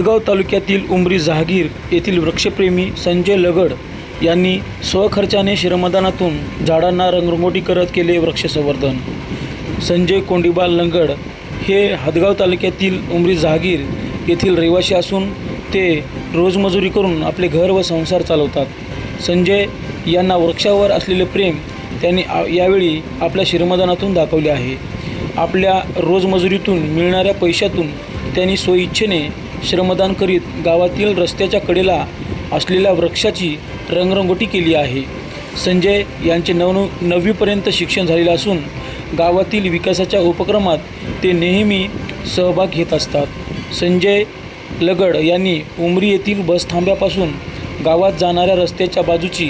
हदगाव तालुक्यातील उमरी जहागीर येथील वृक्षप्रेमी संजय लगड यांनी स्वखर्चाने श्रमदानातून झाडांना रंगरंगोटी करत केले वृक्षसंवर्धन. संजय कोंडीबाल लंगड हे हदगाव तालुक्यातील उमरी जहागीर येथील रहिवासी असून ते रोजमजुरी करून आपले घर व संसार चालवतात. संजय यांना वृक्षावर असलेले प्रेम त्यांनी आ- यावेळी आपल्या श्रमदानातून दाखवले आहे. आपल्या रोजमजुरीतून मिळणाऱ्या पैशातून त्यांनी स्वइच्छेने श्रमदान करीत गावातील रस्त्याच्या कडेला असलेल्या वृक्षाची रंगरंगोटी केली आहे. संजय यांचे नव नववीपर्यंत शिक्षण झालेले असून गावातील विकासाच्या उपक्रमात ते नेहमी सहभाग घेत असतात. संजय लगड यांनी उमरी येथील बसथांब्यापासून गावात जाणाऱ्या रस्त्याच्या बाजूची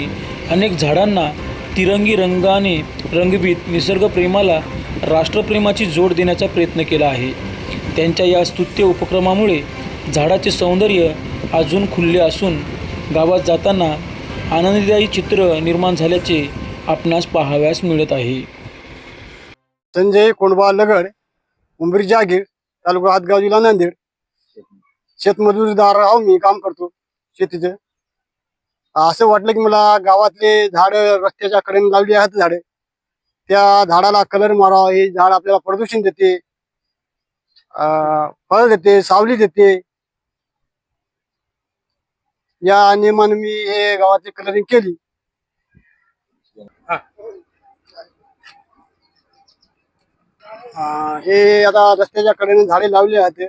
अनेक झाडांना तिरंगी रंगाने रंगवीत निसर्गप्रेमाला राष्ट्रप्रेमाची जोड देण्याचा प्रयत्न केला आहे. त्यांच्या या स्तुत्य उपक्रमामुळे झाडाचे सौंदर्य अजून खुलले असून गावात जाताना आनंददायी चित्र निर्माण झाल्याचे आपणास पाहाव्यास मिळत आहे. संजय कोंडबा लगड उंबरी जागीर तालुका हातगाव जिल्हा नांदेड. शेतमजूरदार आहो मी काम करतो शेतीचं. असं वाटलं की मला गावातले झाड रस्त्याच्या कडेने लावली आहेत झाडे. त्या झाडाला कलर मारावा हे झाड आपल्याला प्रदूषण देते. अं, फळ देते सावली देते. या नियमाने मी हे गावाची कलरिंग केली. अं, हे आता रस्त्याच्या कडेने झाडे लावली आहेत.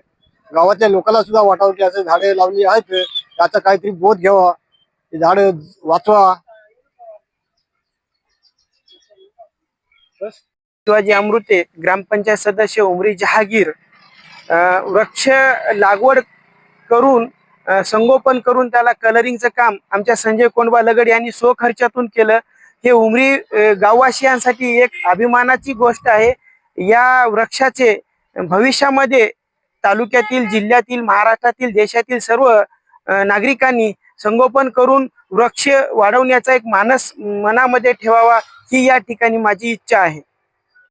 गावातल्या लोकांना सुद्धा वाटावं की असे झाडे लावली आहेत. त्याचा काहीतरी बोध घ्यावा. ही झाड वाचवा. शिवाजी अमृते ग्रामपंचायत सदस्य उमरी जहागीर अ, वृक्ष लागवड करून संगोपन करून त्याला कलरिंगचं काम आमच्या संजय कोंडबा लगड यांनी स्वखर्चातून केलं. हे उमरी गाववासियांसाठी एक अभिमानाची गोष्ट आहे. या वृक्षाचे भविष्यामध्ये तालुक्यातील जिल्ह्यातील महाराष्ट्रातील देशातील सर्व नागरिकांनी संगोपन करून वृक्ष वाढवण्याचा एक मानस मनामध्ये ठेवावा ही या ठिकाणी माझी इच्छा आहे.